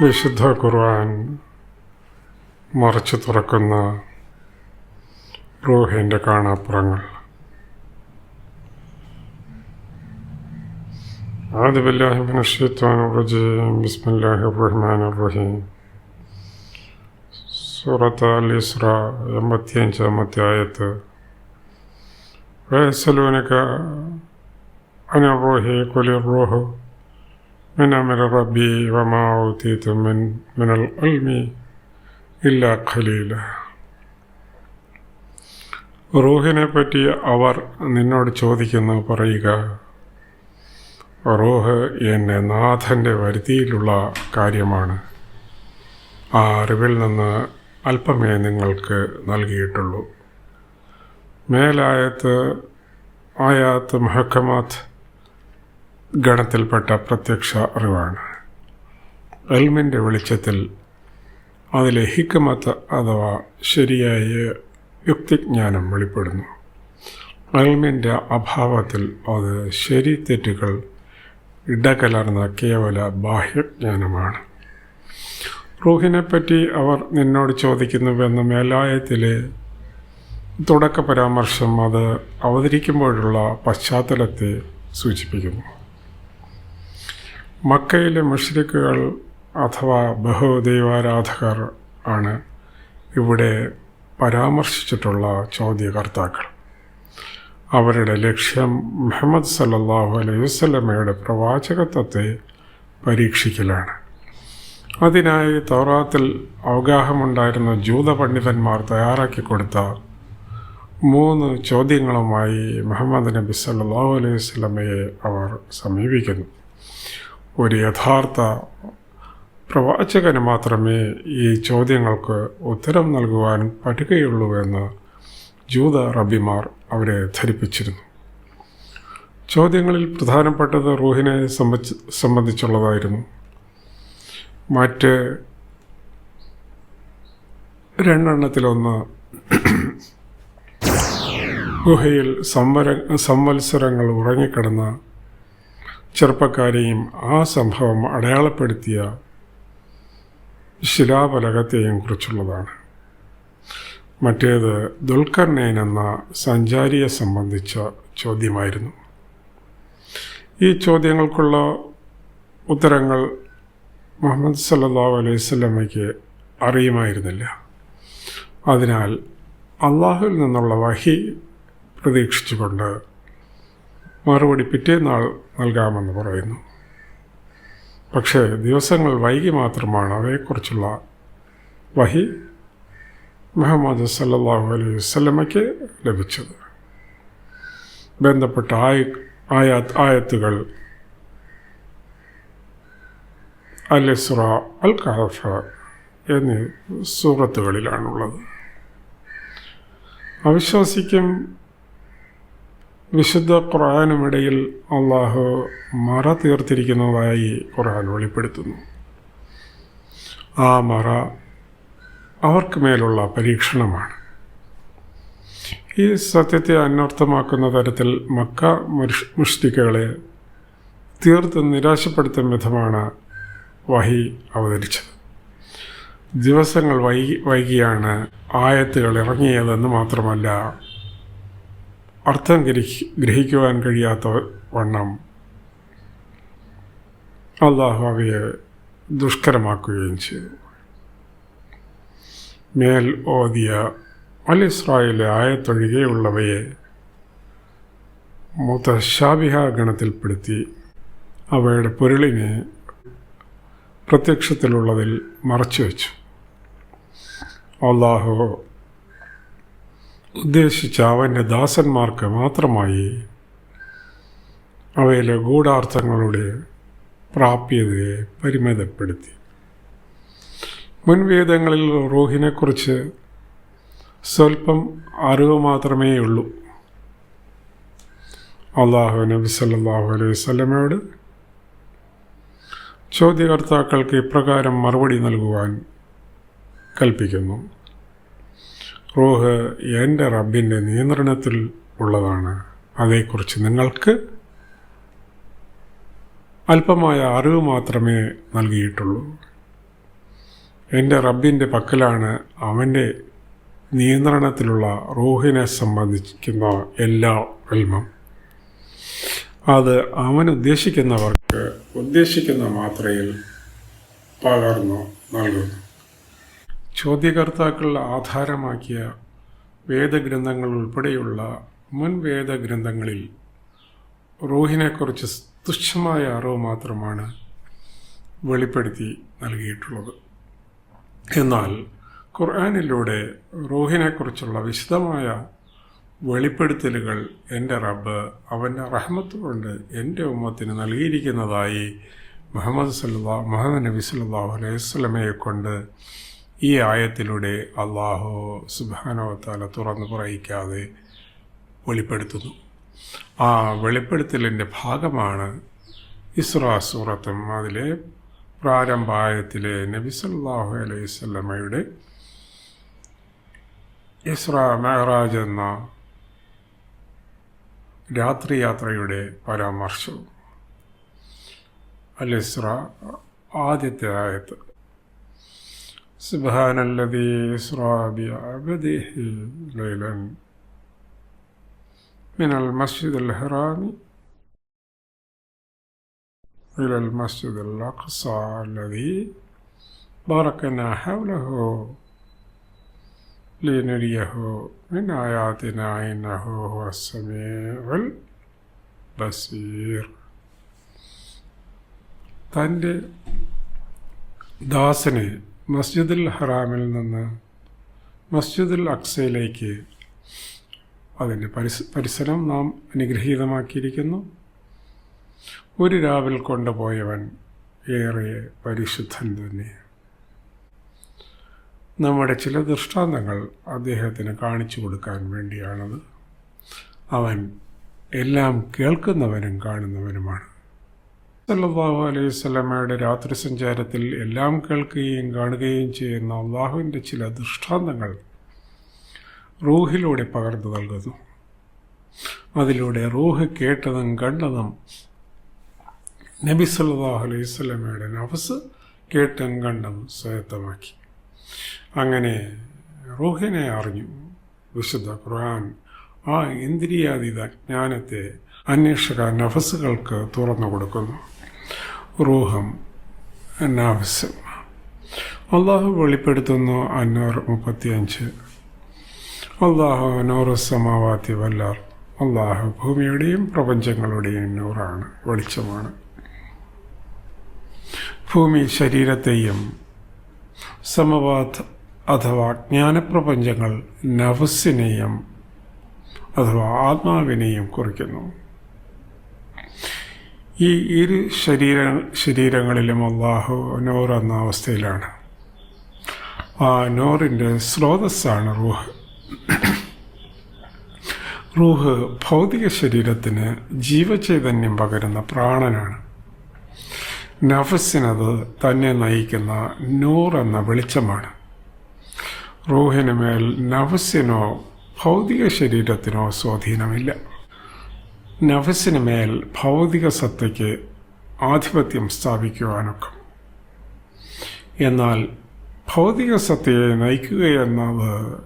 വിശുദ്ധ ഖുർആൻ മറച്ചു തുറക്കുന്ന റൂഹിൻ്റെ കാണാപ്പുറങ്ങൾ أعوذ بالله من الشيطان الرجيم بسم الله الرحمن الرحيم സൂറത്ത് അൽ ഇസ്ര എൺപത്തിയഞ്ചാമത്തെ ആയത്ത് ويسألونك عن الروح قل الروح من أمر ربي وما أوتيتم من من العلم إلا قليلا റൂഹിനെ പറ്റി അവർ നിന്നോട് ചോദിക്കുന്നു പറയുക റൂഹ് എൻ്റെ നാഥൻ്റെ വരുതിയിലുള്ള കാര്യമാണ് ആ അറിവിൽ നിന്ന് അല്പമേ നിങ്ങൾക്ക് നൽകിയിട്ടുള്ളൂ മേലായത്ത് ആയാത്ത് മഹക്കമാത്ത് ഗണത്തിൽപ്പെട്ട പ്രത്യക്ഷ അറിവാണ്. എൽമിന്റെ വെളിച്ചത്തിൽ അതിലെ ഹിക്കമത്ത് അഥവാ ശരിയായ യുക്തിജ്ഞാനം വെളിപ്പെടുന്നു. എൽമിന്റെ അഭാവത്തിൽ അത് ശരി തെറ്റുകൾ ഇടകലർന്ന കേവല ബാഹ്യജ്ഞാനമാണ്. റൂഹിനെപ്പറ്റി അവർ നിന്നോട് ചോദിക്കുന്നുവെന്ന മേലായത്തിലെ തുടക്ക പരാമർശം അത് അവതരിക്കുമ്പോഴുള്ള പശ്ചാത്തലത്തെ സൂചിപ്പിക്കുന്നു. മക്കയിലെ മുഷ്രിക്കുകൾ അഥവാ ബഹുദൈവാരാധകർ ആണ് ഇവിടെ പരാമർശിച്ചിട്ടുള്ള ചോദ്യകർത്താക്കൾ. അവരുടെ ലക്ഷ്യം മുഹമ്മദ് സല്ലാഹു അലൈഹി വസ്ലമയുടെ പ്രവാചകത്വത്തെ പരീക്ഷിക്കലാണ്. അതിനായി തൗറാത്തിൽ അവഗാഹമുണ്ടായിരുന്ന ജൂത പണ്ഡിതന്മാർ തയ്യാറാക്കി കൊടുത്ത മൂന്ന് ചോദ്യങ്ങളുമായി മുഹമ്മദ് നബി സല്ലാഹു അലൈഹി വസ്ലമയെ അവർ സമീപിക്കുന്നു. ഒരു യഥാർത്ഥ പ്രവാചകന് മാത്രമേ ഈ ചോദ്യങ്ങൾക്ക് ഉത്തരം നൽകുവാൻ പറ്റുകയുള്ളൂ എന്ന് ജൂത റബിമാർ അവരെ ധരിപ്പിച്ചിരുന്നു. ചോദ്യങ്ങളിൽ പ്രധാനപ്പെട്ടത് റൂഹിനെ സംബന്ധിച്ച് സംബന്ധിച്ചുള്ളതായിരുന്നു. മറ്റ് രണ്ടെണ്ണത്തിലൊന്ന് ഗുഹയിൽ സംവര സംവത്സരങ്ങൾ ഉറങ്ങിക്കിടന്ന ചെറുപ്പക്കാരെയും ആ സംഭവം അടയാളപ്പെടുത്തിയ ശിലാഫലകത്തെയും കുറിച്ചുള്ളതാണ്. മറ്റേത് ദുൽഖർനൈൻ എന്ന സഞ്ചാരിയെ സംബന്ധിച്ച ചോദ്യമായിരുന്നു. ഈ ചോദ്യങ്ങൾക്കുള്ള ഉത്തരങ്ങൾ മുഹമ്മദ് സല്ലാ അലൈഹി സ്വലമയ്ക്ക് അറിയുമായിരുന്നില്ല. അതിനാൽ അള്ളാഹുവിൽ നിന്നുള്ള വഹി പ്രതീക്ഷിച്ചുകൊണ്ട് മറുപടി പിറ്റേന്നാൾ നൽകാമെന്ന് പറയുന്നു. പക്ഷേ ദിവസങ്ങൾ വൈകി മാത്രമാണ് അവയെക്കുറിച്ചുള്ള വഹി മുഹമ്മദ് സല്ലാഹു അലൈഹി വസ്ലമയ്ക്ക് ലഭിച്ചത്. ബന്ധപ്പെട്ട ആയ ആയാ ആയത്തുകൾ അൽ അൽ കഹഫ എന്നീ സൂറത്തുകളിലാണുള്ളത്. അവിശ്വാസിക്കും വിശുദ്ധ ഖുർആാനുമിടയിൽ അള്ളാഹു മറ തീർത്തിരിക്കുന്നതായി ഖുർആൻ വെളിപ്പെടുത്തുന്നു. ആ മറ അവർക്ക് മേലുള്ള പരീക്ഷണമാണ്. ഈ സത്യത്തെ അന്വർത്ഥമാക്കുന്ന തരത്തിൽ മക്ക മുഷ്ടിക്കുകളെ തീർത്തും നിരാശപ്പെടുത്തും വിധമാണ് വഹി അവതരിച്ചത്. ദിവസങ്ങൾ വൈകി വൈകിയാണ് ആയത്തുകൾ ഇറങ്ങിയതെന്ന് മാത്രമല്ല അർത്ഥം ഗ്രഹി ഗ്രഹിക്കുവാൻ കഴിയാത്ത വണ്ണം അള്ളാഹു അവയെ ദുഷ്കരമാക്കുകയും ചെയ്തു. മേൽ ഓതിയ അൽ ഇസ്രായേലിലെ ആയത്തൊഴികെയുള്ളവയെ മുതശാബിഹ ഗണത്തിൽപ്പെടുത്തി അവയുടെ പൊരുളിനെ പ്രത്യക്ഷത്തിലുള്ളതിൽ മറച്ചു വച്ചു അള്ളാഹു ഉദ്ദേശിച്ച അവന്റെ ദാസന്മാർക്ക് മാത്രമായി അവയിലെ ഗൂഢാർത്ഥങ്ങളുടെ പ്രാപ്യതയെ പരിമിതപ്പെടുത്തി. മുൻവേദങ്ങളിൽ റൂഹിനെക്കുറിച്ച് സ്വല്പം അറിവ് മാത്രമേ ഉള്ളൂ അള്ളാഹു നബി സല്ലാഹു അലൈഹി സ്വലമയോട് ചോദ്യകർത്താക്കൾക്ക് ഇപ്രകാരം മറുപടി നൽകുവാൻ കൽപ്പിക്കുന്നു. റൂഹ് എന്റെ റബ്ബിന്റെ നിയന്ത്രണത്തിൽ ഉള്ളതാണ്. അതേക്കുറിച്ച് നിങ്ങൾക്ക് അല്പമായ അറിവ് മാത്രമേ നൽകിയിട്ടുള്ളൂ. എന്റെ റബ്ബിന്റെ പക്കലാണ് അവന്റെ നിയന്ത്രണത്തിലുള്ള റൂഹിനെ സംബന്ധിക്കുന്ന എല്ലാ വെൽമം അത് അവൻ ഉദ്ദേശിക്കുന്നവർക്ക് ഉദ്ദേശിക്കുന്ന മാത്രയിൽ പകർന്നു നൽകുന്നു. ചോദ്യകർത്താക്കൾ ആധാരമാക്കിയ വേദഗ്രന്ഥങ്ങൾ ഉൾപ്പെടെയുള്ള മുൻ വേദഗ്രന്ഥങ്ങളിൽ റൂഹിനെക്കുറിച്ച് തുച്ഛമായ അറിവ് മാത്രമാണ് വെളിപ്പെടുത്തി നൽകിയിട്ടുള്ളത്. എന്നാൽ ഖുർആാനിലൂടെ റൂഹിനെക്കുറിച്ചുള്ള വിശദമായ വെളിപ്പെടുത്തലുകൾ എന്റെ റബ്ബ് അവന്റെ റഹ്മത്ത് കൊണ്ട് എന്റെ ഉമ്മത്തിന് നൽകിയിരിക്കുന്നതായി മുഹമ്മദ് സല്ലാ മുഹമ്മദ് നബി സല്ലാഹു അലൈഹി സ്വലമയെ കൊണ്ട് ഈ ആയത്തിലൂടെ അള്ളാഹു സുബാനോ താല തുറന്നു പറയിക്കാതെ വെളിപ്പെടുത്തുന്നു. ആ വെളിപ്പെടുത്തലിന്റെ ഭാഗമാണ് ഇസ്രാ സൂറത്തും അതിലെ പ്രാരംഭായത്തിലെ നബി സല്ലാഹു അലൈഹി സ്വലമയുടെ ഇസ്ര മെഹറാജ് എന്ന രാത്രി യാത്രയുടെ പരാമർശവും. അൽ ഇസ്ര ആദ്യത്തെ ആയത്ത്. سبحان الذي إسرى بعبده ليلا من المسجد الحرام إلى المسجد الأقصى الذي باركنا حوله لنريه من آياتنا إنه هو السميع البصير തൻ്റെ ദാസനെ മസ്ജിദുൽ ഹറാമിൽ നിന്ന് മസ്ജിദുൽ അക്സയിലേക്ക് അതിന്റെ പരിസ പരിസരം നാം അനുഗ്രഹീതമാക്കിയിരിക്കുന്നു. ഒരു രാവിൽ കൊണ്ടുപോയവൻ ഏറെ പരിശുദ്ധൻ തന്നെ നമ്മുടെ ചില ദൃഷ്ടാന്തങ്ങൾ അദ്ദേഹത്തിന് കാണിച്ചു കൊടുക്കാൻ വേണ്ടിയാണത്. അവൻ എല്ലാം കേൾക്കുന്നവനും കാണുന്നവനുമാണ്. സല്ലാഹു അലൈഹി സ്വലമയുടെ രാത്രി സഞ്ചാരത്തിൽ എല്ലാം കേൾക്കുകയും കാണുകയും ചെയ്യുന്ന അള്ളാഹുവിന്റെ ചില ദൃഷ്ടാന്തങ്ങൾ റൂഹിലൂടെ പകർന്നു നൽകുന്നു. അതിലൂടെ റൂഹ് കേട്ടതും കണ്ടതും നബി സല്ലാഹു അലൈഹി സ്വലമയുടെ നഫസ് കേട്ടും കണ്ടതും സ്വായത്തമാക്കി. അങ്ങനെ റൂഹിനെ അറിഞ്ഞു. വിശുദ്ധ ഖുർആൻ ആ ഇന്ദ്രിയാതീത ജ്ഞാനത്തെ അന്വേഷക നഫസുകൾക്ക് തുറന്നു കൊടുക്കുന്നു. റൂഹം നാഫ്സ്. അള്ളാഹു വെളിപ്പെടുത്തുന്നു അന്നൂർ മുപ്പത്തിയഞ്ച്. അള്ളാഹു നൂറ് സമാവാത്തി വല്ലാർ അള്ളാഹു ഭൂമിയുടെയും പ്രപഞ്ചങ്ങളുടെയും നൂറാണ് വെളിച്ചമാണ്. ഭൂമി ശരീരത്തെയും സമവാത് അഥവാ ജ്ഞാനപ്രപഞ്ചങ്ങൾ നഫസിനെയും അഥവാ ആത്മാവിനെയും കുറിക്കുന്നു. ഈ ഇരു ശരീര ശരീരങ്ങളിലും അള്ളാഹു നോർ എന്ന അവസ്ഥയിലാണ്. ആ നോറിന്റെ സ്രോതസ്സാണ് റൂഹ്. റൂഹ് ഭൗതിക ശരീരത്തിന് ജീവചൈതന്യം പകരുന്ന പ്രാണനാണ്. നഫസിനത് തന്നെ നയിക്കുന്ന നൂർ എന്ന വെളിച്ചമാണ്. റൂഹിന് മേൽ നഫസിനോ ഭൗതിക ശരീരത്തിനോ സ്വാധീനമില്ല. നഫസിന് മേൽ ഭൗതിക സത്തയ്ക്ക് ആധിപത്യം സ്ഥാപിക്കുവാനൊക്കെ. എന്നാൽ ഭൗതിക സത്തയെ നയിക്കുകയെന്നത്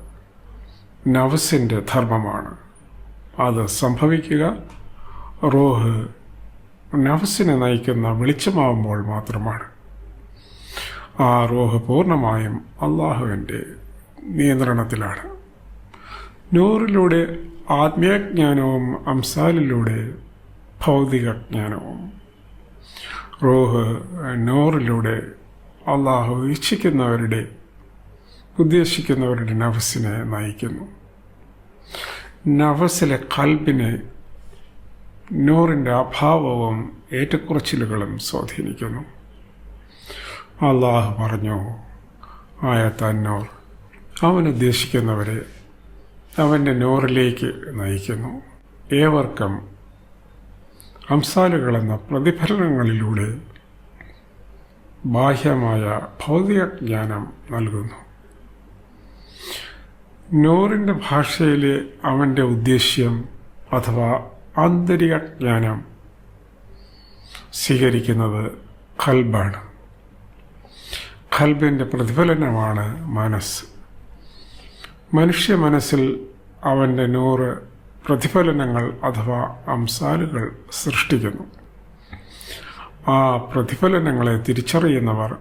നവസിന്റെ ധർമ്മമാണ്. അത് സംഭവിക്കുക റോഹ് നഫസിനെ നയിക്കുന്ന വെളിച്ചമാവുമ്പോൾ മാത്രമാണ്. ആ റോഹ് പൂർണമായും അള്ളാഹുവിന്റെ നിയന്ത്രണത്തിലാണ്. നൂറിലൂടെ ആത്മീയജ്ഞാനവും അംസാലിലൂടെ ഭൗതികജ്ഞാനവും. റോഹ് നോറിലൂടെ അള്ളാഹു ഇച്ഛിക്കുന്നവരുടെ ഉദ്ദേശിക്കുന്നവരുടെ നഫസിനെ നയിക്കുന്നു. നഫസിലെ കൽബിനെ നൂറിന്റെ അഭാവവും ഏറ്റക്കുറച്ചിലുകളും സ്വാധീനിക്കുന്നു. അള്ളാഹു പറഞ്ഞു ആയത്തന്നൂർ അവൻ ഉദ്ദേശിക്കുന്നവരെ അവന്റെ നോറിലേക്ക് നയിക്കുന്നു. ഏവർക്കും അംസാലുകളെന്ന പ്രതിഫലനങ്ങളിലൂടെ ബാഹ്യമായ ഭൗതിക ജ്ഞാനം നൽകുന്നു. നോറിന്റെ ഭാഷയിലെ അവന്റെ ഉദ്ദേശ്യം അഥവാ ആന്തരിക ജ്ഞാനം സ്വീകരിക്കുന്നത് ഖൽബാണ് ഖൽബിന്റെ പ്രതിഫലനമാണ് മനസ്സ്. മനുഷ്യ മനസ്സിൽ അവന്റെ നൂറ് പ്രതിഫലനങ്ങൾ അഥവാ അംസാലുകൾ സൃഷ്ടിക്കുന്നു. ആ പ്രതിഫലനങ്ങളെ തിരിച്ചറിയുന്നവർ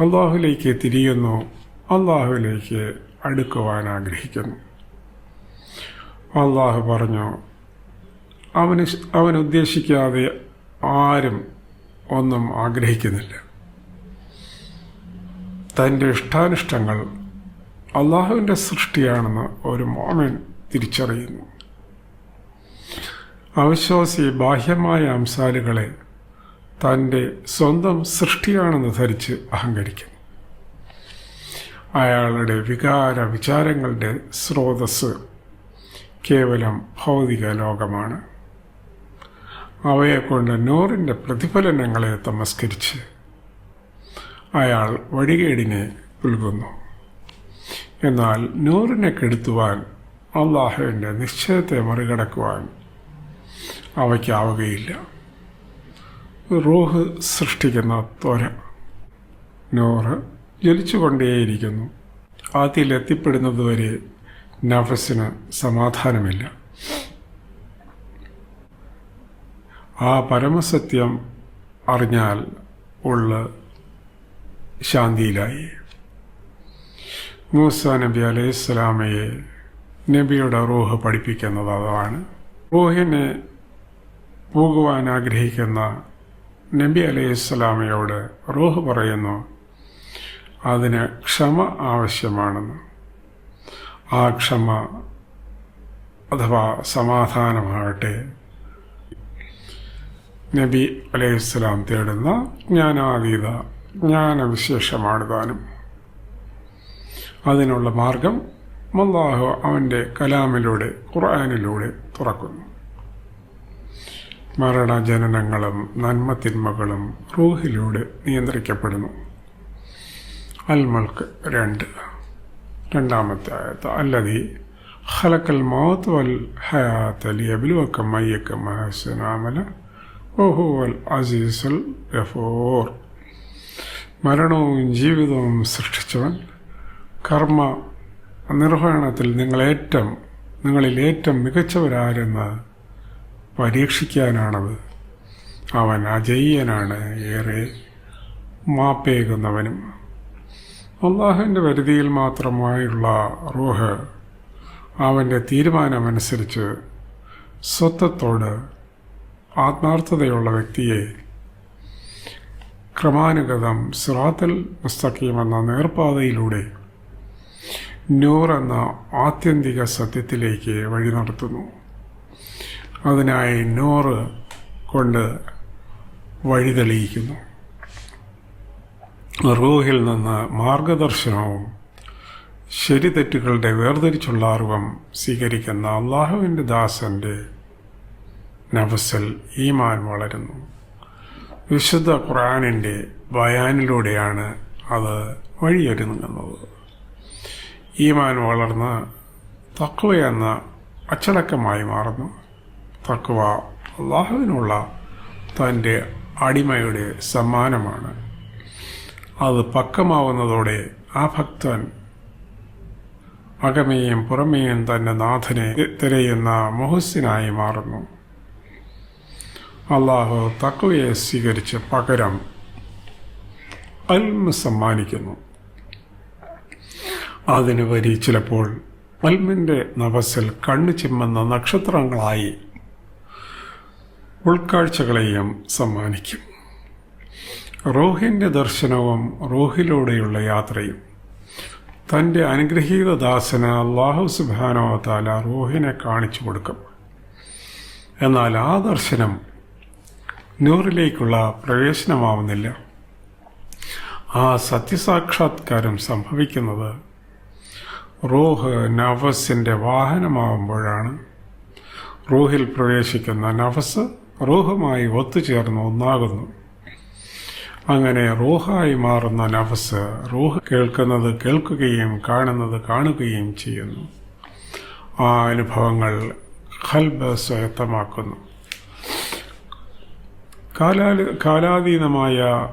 അള്ളാഹുലേക്ക് തിരിയുന്നു അള്ളാഹുലേക്ക് അടുക്കുവാൻ ആഗ്രഹിക്കുന്നു. അള്ളാഹു പറഞ്ഞു അവന് അവൻ ഉദ്ദേശിക്കാതെ ആരും ഒന്നും ആഗ്രഹിക്കുന്നില്ല. തന്റെ ഇഷ്ടാനിഷ്ടങ്ങൾ അള്ളാഹുവിന്റെ സൃഷ്ടിയാണെന്ന് ഒരു മോമൻ തിരിച്ചറിയുന്നു. അവിശ്വാസി ബാഹ്യമായ അംസാലുകളെ തന്റെ സ്വന്തം സൃഷ്ടിയാണെന്ന് ധരിച്ച് അഹങ്കരിക്കുന്നു. അയാളുടെ വികാര വിചാരങ്ങളുടെ സ്രോതസ് കേവലം ഭൗതിക ലോകമാണ്. അവയെക്കൊണ്ട് നൂറിന്റെ പ്രതിഫലനങ്ങളെ തമസ്കരിച്ച് അയാൾ വഴികേടിനെ പുൽകുന്നു എന്നാൽ നൂറിനെ കെടുത്തുവാൻ അള്ളാഹുവിന്റെ നിശ്ചയത്തെ മറികടക്കുവാൻ അവയ്ക്കാവുകയില്ല. റൂഹ് സൃഷ്ടിക്കുന്ന ത്വര. നൂറ് ജ്വലിച്ചുകൊണ്ടേയിരിക്കുന്നു. അതിലെത്തിപ്പെടുന്നതുവരെ നഫസിന് സമാധാനമില്ല. ആ പരമസത്യം അറിഞ്ഞാൽ ഉള്ള ശാന്തിയിലായി. മൂസ നബി അലൈഹി സ്വലാമയെ നബിയുടെ റൂഹ് പഠിപ്പിക്കുന്നത് അതാണ് റൂഹിനെ പോകുവാൻ ആഗ്രഹിക്കുന്ന നബി അലൈഹി സ്വലാമയോട് റൂഹ് പറയുന്നു അതിന് ക്ഷമ ആവശ്യമാണെന്ന്. ആ ക്ഷമ അഥവാ സമാധാനമാകട്ടെ. നബി അലൈഹിസ്സലാം തേടുന്ന ജ്ഞാനാതീത ജ്ഞാനവിശേഷമാണ് താനും. അതിനുള്ള മാർഗം അള്ളാഹു അവന്റെ കലാമിലൂടെ ഖുർആാനിലൂടെ തുറക്കുന്നു. മരണജനനങ്ങളും നന്മതിന്മകളും റൂഹിലൂടെ നിയന്ത്രിക്കപ്പെടുന്നു. അൽമൽക്ക് രണ്ട്. രണ്ടാമത്തെ ആയത്ത് അല്ലതി ഖലക്കൽ മൗത്ത് വൽ ഹയാത്ത് ലിയബ്ലുവക്കം മയ്യക്കം മഹസനാമല ഓഹുവൽ അസീസുൽ മരണവും ജീവിതവും സൃഷ്ടിച്ചവൻ കർമ്മ നിർവഹണത്തിൽ നിങ്ങളേറ്റം നിങ്ങളിൽ ഏറ്റവും മികച്ചവരാരെന്ന് പരീക്ഷിക്കാനാണത്. അവൻ അജയ്യനാണ് ഏറെ മാപ്പേകുന്നവനും. അള്ളാഹുവിന്റെ പരിധിയിൽ മാത്രമായുള്ള റൂഹ് അവന്റെ തീരുമാനമനുസരിച്ച് സ്വത്വത്തോട് ആത്മാർത്ഥതയുള്ള വ്യക്തിയെ ക്രമാനുഗതം സിറാത്തൽ മുസ്തഖീം എന്ന നേർപ്പാതയിലൂടെ നൂർ എന്ന ആത്യന്തിക സത്യത്തിലേക്ക് വഴി നടത്തുന്നു. അതിനായി നൂറ് കൊണ്ട് വഴി തെളിയിക്കുന്നു. റൂഹിൽ നിന്ന് മാർഗദർശനവും ശരി തെറ്റുകളുടെ വേർതിരിച്ചുള്ള അറിവും സ്വീകരിക്കുന്ന അള്ളാഹുവിന്റെ ദാസന്റെ നഫസൽ ഈമാൻ വളരുന്നു. വിശുദ്ധ ഖുറാനിന്റെ ബയാനിലൂടെയാണ് അത് വഴിയൊരുങ്ങുന്നത്. ഈമാൻ വളർന്ന് തക്വ എന്ന അച്ചടക്കമായി മാറുന്നു. തക്കുവ അള്ളാഹുവിനുള്ള തന്റെ അടിമയുടെ സമ്മാനമാണ്. അത് പക്കമാവുന്നതോടെ ആ ഭക്തൻ അകമേയും പുറമേയും തന്റെ നാഥനെ തിരയുന്ന മുഹസ്സിനായി മാറുന്നു. അള്ളാഹു തക്കുവയെ സ്വീകരിച്ച് പകരം അൽമ സമ്മാനിക്കുന്നു. അതിനു വരി ചിലപ്പോൾ പൽമിന്റെ നവസിൽ കണ്ണു ചിമ്മുന്ന നക്ഷത്രങ്ങളായി ഉൾക്കാഴ്ചകളെയും സമ്മാനിക്കും. റോഹിന്റെ ദർശനവും റോഹിലൂടെയുള്ള യാത്രയും. തന്റെ അനുഗ്രഹീത ദാസന് അള്ളാഹു സുബാനോ താല റോഹിനെ കാണിച്ചു കൊടുക്കും. എന്നാൽ ആ ദർശനം നൂറിലേക്കുള്ള പ്രവേശനമാവുന്നില്ല. ആ സത്യസാക്ഷാത്കാരം സംഭവിക്കുന്നത് റോഹ് നവസിന്റെ വാഹനമാവുമ്പോഴാണ് റൂഹിൽ പ്രവേശിക്കുന്ന നഫസ് റൂഹുമായി ഒത്തുചേർന്ന് ഒന്നാകുന്നു. അങ്ങനെ റൂഹായി മാറുന്ന നഫസ് റൂഹ് കേൾക്കുന്നത് കേൾക്കുകയും കാണുന്നത് കാണുകയും ചെയ്യുന്നു. ആ അനുഭവങ്ങൾ ഖൽബ് സ്വയത്തമാക്കുന്നു. കാലാ കാലാതീതമായ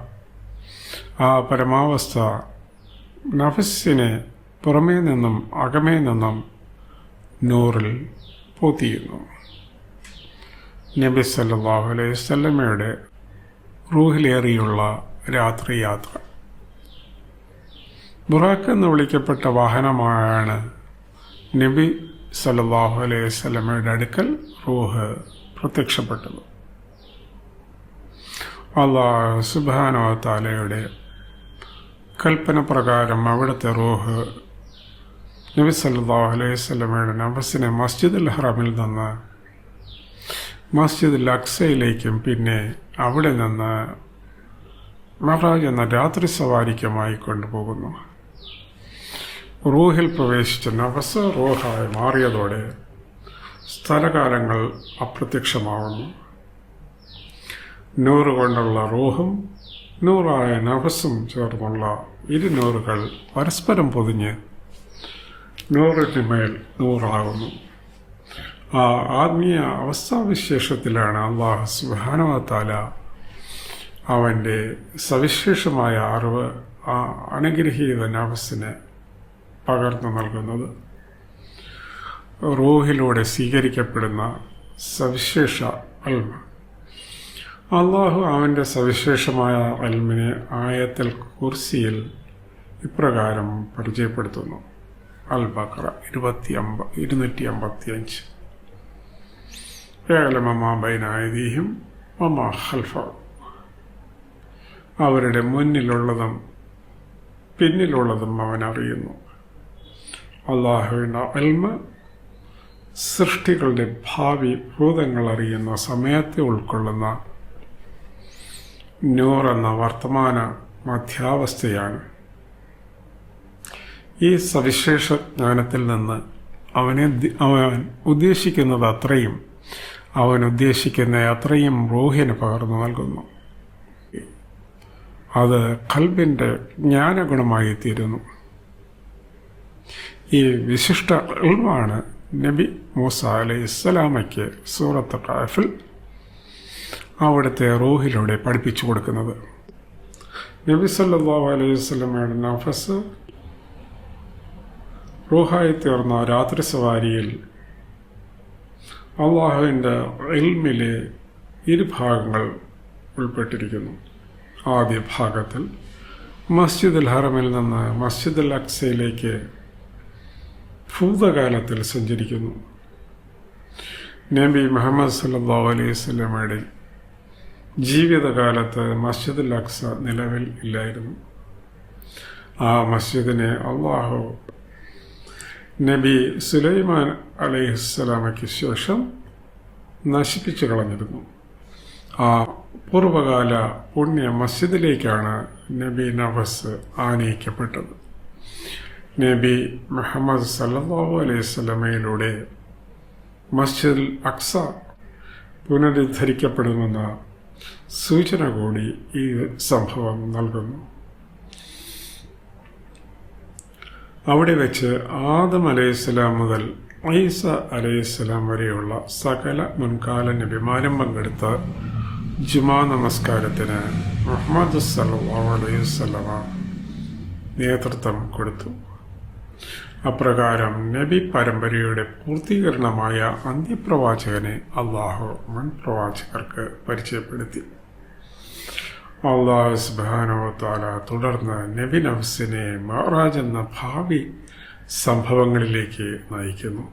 ആ പരമാവസ്ഥ നഫസിനെ പുറമേ നിന്നും അകമേ നിന്നും നൂറിൽ പൊതിയുന്നു. നബി സല്ലല്ലാഹു അലൈഹി സ്വല്ലമ്മയുടെ റൂഹിലേറിയുള്ള രാത്രി യാത്ര ബുറാഖ് എന്ന് വിളിക്കപ്പെട്ട വാഹനമായാണ് നബി സല്ലാഹു അലൈഹി സ്വലമയുടെ അടുക്കൽ റൂഹ് പ്രത്യക്ഷപ്പെട്ടത്. അള്ളാഹു സുബാനോ താലയുടെ കൽപ്പന പ്രകാരം അവിടുത്തെ റൂഹ് നബി സല്ലല്ലാഹു അലൈഹി നബസിനെ മസ്ജിദ് മസ്ജിദുൽ ഹറമിൽ നിന്ന് മസ്ജിദ് അക്സയിലേക്കും പിന്നെ അവിടെ നിന്ന് മഹറാജ് എന്ന രാത്രി സവാരിക്കുമായി കൊണ്ടുപോകുന്നു. റൂഹിൽ പ്രവേശിച്ച നബസ് റൂഹായി മാറിയതോടെ സ്ഥലകാലങ്ങൾ അപ്രത്യക്ഷമാവുന്നു. നൂറ് കൊണ്ടുള്ള റൂഹും നൂറായ നഫസും ചേർന്നുള്ള ഇരുനൂറുകൾ പരസ്പരം പൊതിഞ്ഞ് നൂറിന് മേൽ നൂറാകുന്നു. ആ ആത്മീയ അവസ്ഥാവിശേഷത്തിലാണ് അള്ളാഹു സുബാനവത്താല അവന്റെ സവിശേഷമായ അറിവ് ആ അനുഗ്രഹീത നഫസിന് പകർന്നു നൽകുന്നത്. റൂഹിലൂടെ സ്വീകരിക്കപ്പെടുന്ന സവിശേഷ അൽമ. അള്ളാഹു അവന്റെ സവിശേഷമായ അൽമിനെ ആയത്തിൽ കുർസിയിൽ ഇപ്രകാരം പരിചയപ്പെടുത്തുന്നു. അൽ ബക്ര ഇരുപത്തി അമ്പ ഇരുന്നൂറ്റി അമ്പത്തി അഞ്ച് ഏലമമാബൈനായതീഹും മമാ ഹൽഫ അവരുടെ മുന്നിലുള്ളതും പിന്നിലുള്ളതും അവൻ അറിയുന്നു. അള്ളാഹുവിന്റെ അൽമ സൃഷ്ടികളുടെ ഭാവി ഭൂതങ്ങൾ അറിയുന്ന സമയത്തെ ഉൾക്കൊള്ളുന്ന നൂറെന്ന വർത്തമാന മധ്യാവസ്ഥയാണ്. ഈ സവിശേഷ ജ്ഞാനത്തിൽ നിന്ന് അവനെ അവൻ ഉദ്ദേശിക്കുന്നത് അത്രയും അവൻ ഉദ്ദേശിക്കുന്ന അത്രയും റോഹിന് പകർന്നു നൽകുന്നു. അത് കൽബിന്റെ ജ്ഞാനഗുണമായി തീരുന്നു. ഈ വിശിഷ്ട അൽവാണ് നബി മൂസ അലൈഹി ഇസ്ലാമയ്ക്ക് സൂറത്ത് കാഫിൽ അവിടുത്തെ റോഹിലൂടെ പഠിപ്പിച്ചു കൊടുക്കുന്നത്. നബി സല്ലാ അലൈഹി സ്വലമയുടെ നഫസ് റൂഹായി തീർന്ന രാത്രി സവാരിയിൽ അള്ളാഹുവിന്റെ ഇൽമിലെ ഇരുഭാഗങ്ങൾ ഉൾപ്പെട്ടിരിക്കുന്നു. ആദ്യ ഭാഗത്തിൽ മസ്ജിദുൽ ഹറമിൽ നിന്ന് മസ്ജിദുൽ അക്സയിലേക്ക് ഭൂതകാലത്തിൽ സഞ്ചരിക്കുന്നു. നബി മുഹമ്മദ് സല്ലാ അലൈഹി സ്വലമയുടെ ജീവിതകാലത്ത് മസ്ജിദുൽ അക്സ നിലവിൽ ഇല്ലായിരുന്നു. ആ മസ്ജിദിനെ അള്ളാഹു നബി സുലൈമാൻ അലൈഹിസ്സലാമയ്ക്ക് ശേഷം നശിപ്പിച്ചു കളഞ്ഞിരുന്നു. ആ പൂർവകാല പുണ്യ മസ്ജിദിലേക്കാണ് നബി നവസ് ആനയിക്കപ്പെട്ടത്. നബി മുഹമ്മദ് സല്ലാഹു അലൈഹി സ്വലമയിലൂടെ മസ്ജിദ് അക്സ പുനരുദ്ധരിക്കപ്പെടുമെന്ന സൂചന കൂടി ഈ സംഭവം നൽകുന്നു. അവിടെ വെച്ച് ആദം അലൈഹിസ്സലാം മുതൽ ഐസ അലൈഹിസ്സലാം വരെയുള്ള സകല മുൻകാല നബിമാരും പങ്കെടുത്ത ജുമാ നമസ്കാരത്തിന് മുഹമ്മദ് അലൈഹി നേതൃത്വം കൊടുത്തു. അപ്രകാരം നബി പരമ്പരയുടെ പൂർത്തീകരണമായ അന്ത്യപ്രവാചകനെ അള്ളാഹു മുൻ പ്രവാചകർക്ക് പരിചയപ്പെടുത്തി. അള്ളാഹു സുബാനോത്താല താല തുടർന്ന് നബി നഫ്സിനെ മഹാറാജ് എന്ന ഭാവി സംഭവങ്ങളിലേക്ക് നയിക്കുന്നു.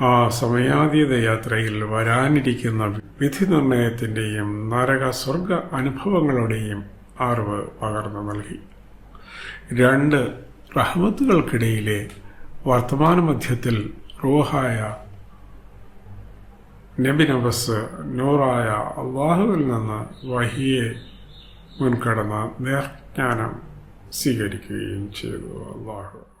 ആ സമയാതീത യാത്രയിൽ വരാനിരിക്കുന്ന വിധി നിർണയത്തിന്റെയും നരക സ്വർഗ അനുഭവങ്ങളുടെയും അറിവ് പകർന്നു നൽകി. രണ്ട് റഹ്മത്തുകൾക്കിടയിലെ വർത്തമാന മധ്യത്തിൽ റൂഹായ നബി നബസ് നൂറായ അള്ളാഹുവിൽ നിന്ന് വഹിയെ മുൻകടന്ന് നേർജ്ഞാനം സ്വീകരിക്കുകയും ചെയ്തു. അള്ളാഹു